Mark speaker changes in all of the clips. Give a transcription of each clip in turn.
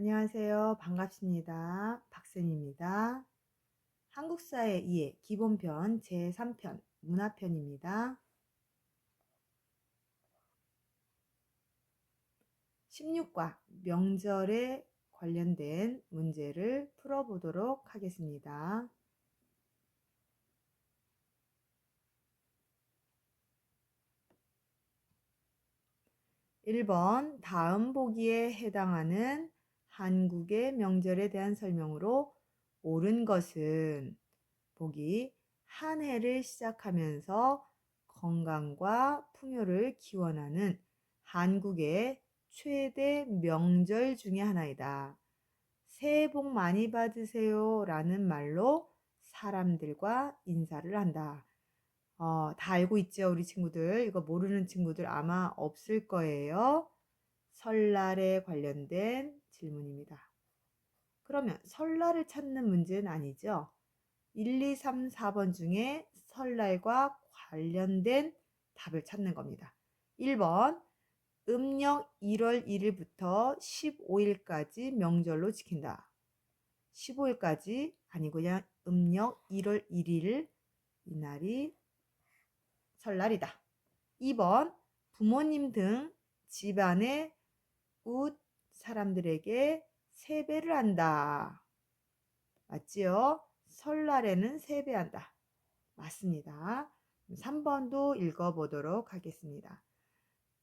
Speaker 1: 안녕하세요. 반갑습니다. 박쌤입니다. 한국사의 이해 기본편 제3편 문화편입니다. 16과 명절에 관련된 문제를 풀어보도록 하겠습니다. 1번 다음 보기에 해당하는 한국의 명절에 대한 설명으로 옳은 것은 보기 한 해를 시작하면서 건강과 풍요를 기원하는 한국의 최대 명절 중의 하나이다. 새해 복 많이 받으세요 라는 말로 사람들과 인사를 한다. 어, 다 알고 있죠, 우리 친구들. 이거 모르는 친구들 아마 없을 거예요. 설날에 관련된 질문입니다. 그러면 설날을 찾는 문제는 아니죠. 1, 2, 3, 4번 중에 설날과 관련된 답을 찾는 겁니다. 1번 음력 1월 1일부터 15일까지 명절로 지킨다. 15일까지 아니고 그냥 음력 1월 1일 이날이 설날이다. 2번 부모님 등 집안의 웃 사람들에게 세배를 한다. 맞지요? 설날에는 세배한다. 맞습니다. 3번도 읽어보도록 하겠습니다.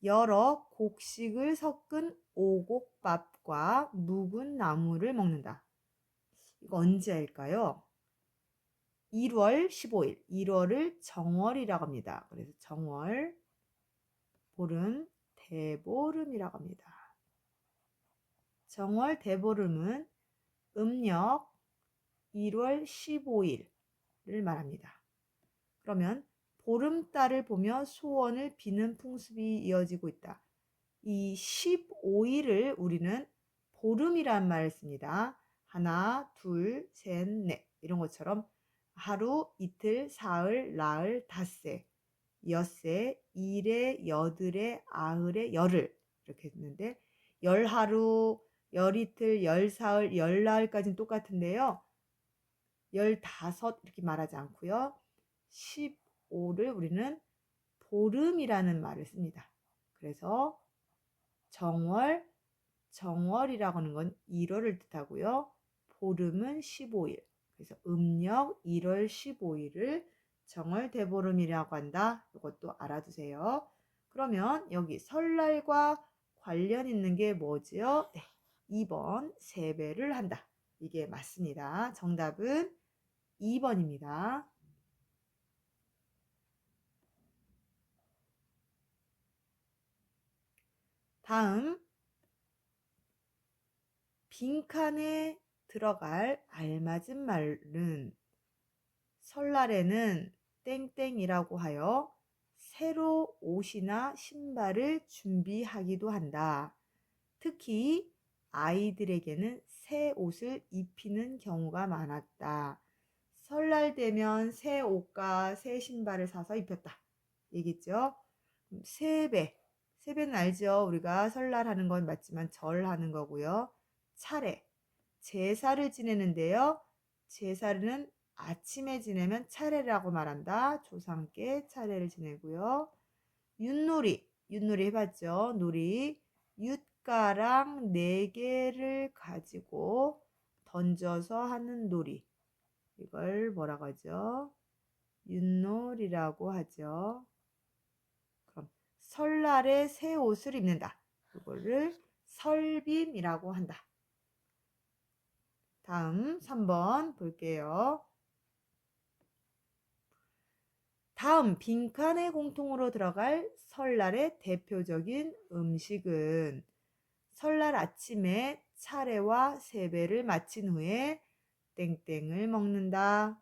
Speaker 1: 여러 곡식을 섞은 오곡밥과 묵은 나물을 먹는다. 이거 언제 할까요? 1월 15일, 1월을 정월이라고 합니다. 그래서 정월, 보름, 대보름이라고 합니다. 정월 대보름은 음력 1월 15일을 말합니다. 그러면 보름달을 보며 소원을 비는 풍습이 이어지고 있다. 이 15일을 우리는 보름이란 말을 씁니다. 하나, 둘, 셋, 넷 이런 것처럼 하루, 이틀, 사흘, 나흘, 닷새, 엿새, 일에, 여들에, 아흘에, 열흘 이렇게 했는데 열하루, 열이틀, 열사흘, 열나흘까지는 똑같은데요. 열다섯 이렇게 말하지 않고요. 15를 우리는 보름이라는 말을 씁니다. 그래서 정월, 정월이라고 하는 건 1월을 뜻하고요. 보름은 15일. 그래서 음력 1월 15일을 정월 대보름이라고 한다. 이것도 알아두세요. 그러면 여기 설날과 관련 있는 게 뭐지요? 네. 2번 세배를 한다. 이게 맞습니다. 정답은 2번입니다. 다음 빈칸에 들어갈 알맞은 말은 설날에는 땡땡이라고 하여 새로 옷이나 신발을 준비하기도 한다. 특히 아이들에게는 새 옷을 입히는 경우가 많았다. 설날 되면 새 옷과 새 신발을 사서 입혔다. 얘기죠. 세배. 세배는 알죠? 우리가 설날 하는 건 맞지만 절 하는 거고요. 차례. 제사를 지내는데요. 제사는 아침에 지내면 차례라고 말한다. 조상께 차례를 지내고요. 윷놀이. 윷놀이 해봤죠? 놀이. 윷 가랑 네 개를 가지고 던져서 하는 놀이. 이걸 뭐라고 하죠? 윷놀이라고 하죠. 그럼 설날에 새 옷을 입는다. 그거를 설빔이라고 한다. 다음 3번 볼게요. 다음 빈칸에 공통으로 들어갈 설날의 대표적인 음식은 설날 아침에 차례와 세배를 마친 후에 땡땡을 먹는다.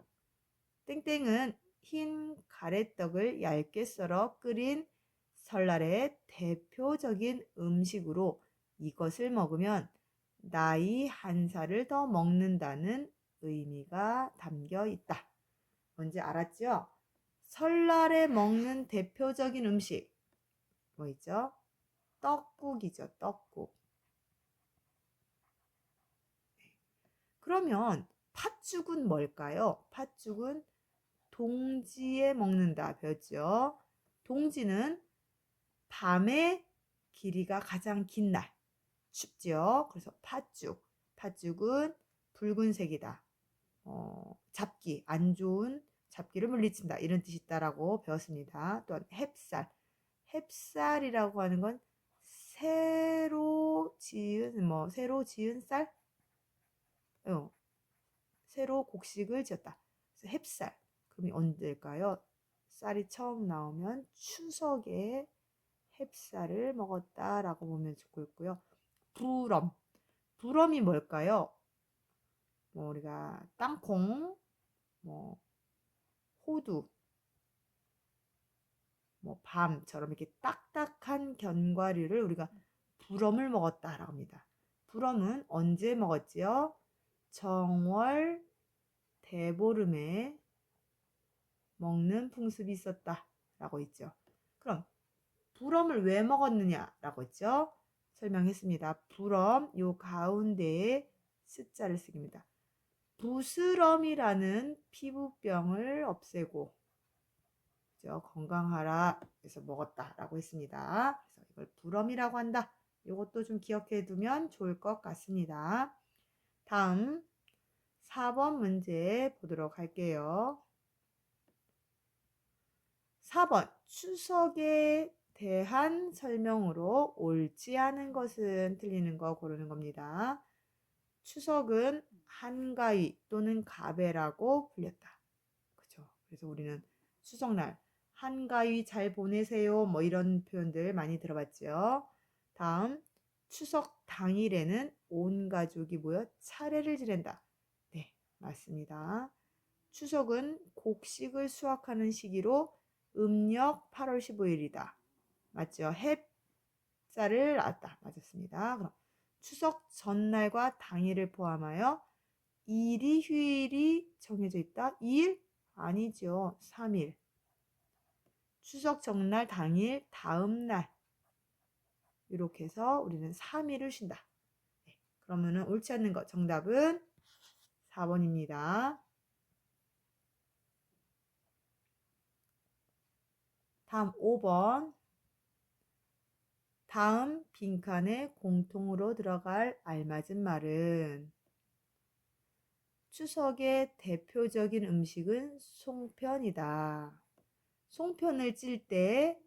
Speaker 1: 땡땡은 흰 가래떡을 얇게 썰어 끓인 설날의 대표적인 음식으로 이것을 먹으면 나이 한 살을 더 먹는다는 의미가 담겨 있다. 뭔지 알았죠? 설날에 먹는 대표적인 음식 뭐 있죠? 떡국이죠. 떡국. 그러면 팥죽은 뭘까요? 팥죽은 동지에 먹는다 배웠죠? 동지는 밤에 길이가 가장 긴 날. 춥죠? 그래서 팥죽. 팥죽은 붉은색이다. 어, 잡기, 안 좋은 잡기를 물리친다. 이런 뜻이 있다라고 배웠습니다. 또한 햅쌀. 햅쌀이라고 하는 건 새로 지은, 뭐, 새로 지은 쌀? 어, 새로 곡식을 지었다. 햅쌀. 그럼 언제일까요? 쌀이 처음 나오면 추석에 햅쌀을 먹었다라고 보면 좋고 있고요. 부럼. 부럼이 뭘까요? 뭐 우리가 땅콩, 뭐 호두, 뭐 밤처럼 이렇게 딱딱한 견과류를 우리가 부럼을 먹었다라고 합니다. 부럼은 언제 먹었지요? 정월 대보름에 먹는 풍습이 있었다 라고 있죠. 그럼 부럼을 왜 먹었느냐 라고 했죠? 설명했습니다. 부럼 요 가운데에 스자를 쓰깁니다. 부스럼이라는 피부병을 없애고 그죠? 건강하라 해서 먹었다라고 했습니다. 그래서 이걸 부럼이라고 한다. 이것도 좀 기억해 두면 좋을 것 같습니다. 다음 4번 문제 보도록 할게요. 4번 추석에 대한 설명으로 옳지 않은 것은 틀리는 거 고르는 겁니다. 추석은 한가위 또는 가배라고 불렸다. 그죠? 그래서 우리는 추석날 한가위 잘 보내세요. 뭐 이런 표현들 많이 들어봤죠. 다음 추석 당일에는 온 가족이 모여 차례를 지낸다. 네, 맞습니다. 추석은 곡식을 수확하는 시기로 음력 8월 15일이다. 맞죠? 햇살을 낳았다. 맞았습니다. 그럼 추석 전날과 당일을 포함하여 일이 휴일이 정해져 있다. 2일? 아니죠. 3일. 추석 전날 당일 다음 날 이렇게 해서 우리는 3일을 쉰다. 네. 그러면은 옳지 않는 것 정답은 4번입니다. 다음 5번. 다음 빈칸에 공통으로 들어갈 알맞은 말은 추석의 대표적인 음식은 송편이다. 송편을 찔 때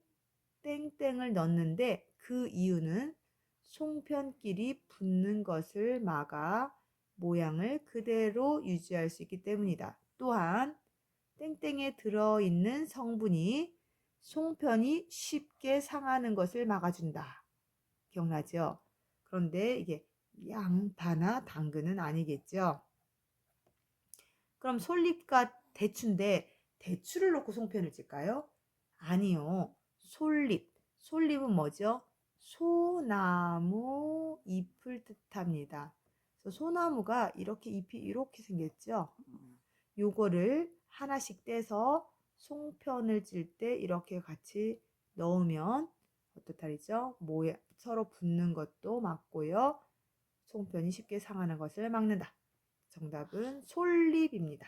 Speaker 1: 땡땡을 넣는데 그 이유는 송편끼리 붙는 것을 막아 모양을 그대로 유지할 수 있기 때문이다. 또한 땡땡에 들어있는 성분이 송편이 쉽게 상하는 것을 막아준다. 기억나죠? 그런데 이게 양파나 당근은 아니겠죠? 그럼 솔잎과 대추인데 대추를 넣고 송편을 찔까요? 아니요. 솔잎. 솔잎은 뭐죠? 소나무 잎을 뜻합니다. 소나무가 이렇게 잎이 이렇게 생겼죠? 요거를 하나씩 떼서 송편을 찔 때 이렇게 같이 넣으면 어떻다리죠? 모양 서로 붙는 것도 막고요. 송편이 쉽게 상하는 것을 막는다. 정답은 솔잎입니다.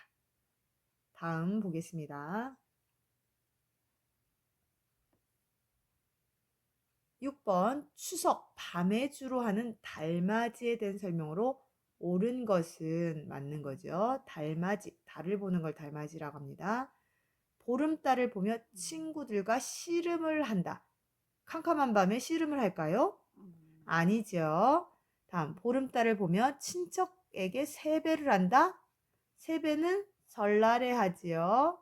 Speaker 1: 다음 보겠습니다. 6번 추석 밤에 주로 하는 달맞이에 대한 설명으로 옳은 것은 맞는 거죠. 달맞이, 달을 보는 걸 달맞이라고 합니다. 보름달을 보며 친구들과 씨름을 한다. 캄캄한 밤에 씨름을 할까요? 아니죠. 다음 보름달을 보며 친척에게 세배를 한다. 세배는 설날에 하지요.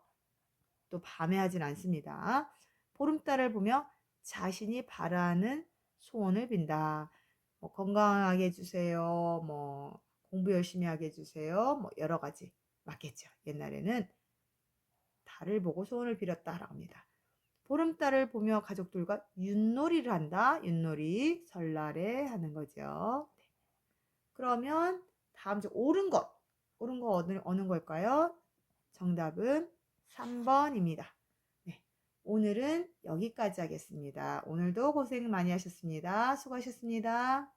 Speaker 1: 또 밤에 하진 않습니다. 보름달을 보며 자신이 바라는 소원을 빈다. 뭐 건강하게 해주세요. 뭐 공부 열심히 하게 해주세요. 뭐 여러 가지 맞겠죠. 옛날에는 달을 보고 소원을 빌었다라고 합니다. 보름달을 보며 가족들과 윷놀이를 한다. 윷놀이 설날에 하는 거죠. 네. 그러면 다음 주 옳은 것. 옳은 거 어느, 어느 걸까요? 정답은 3번입니다. 네. 오늘은 여기까지 하겠습니다. 오늘도 고생 많이 하셨습니다. 수고하셨습니다.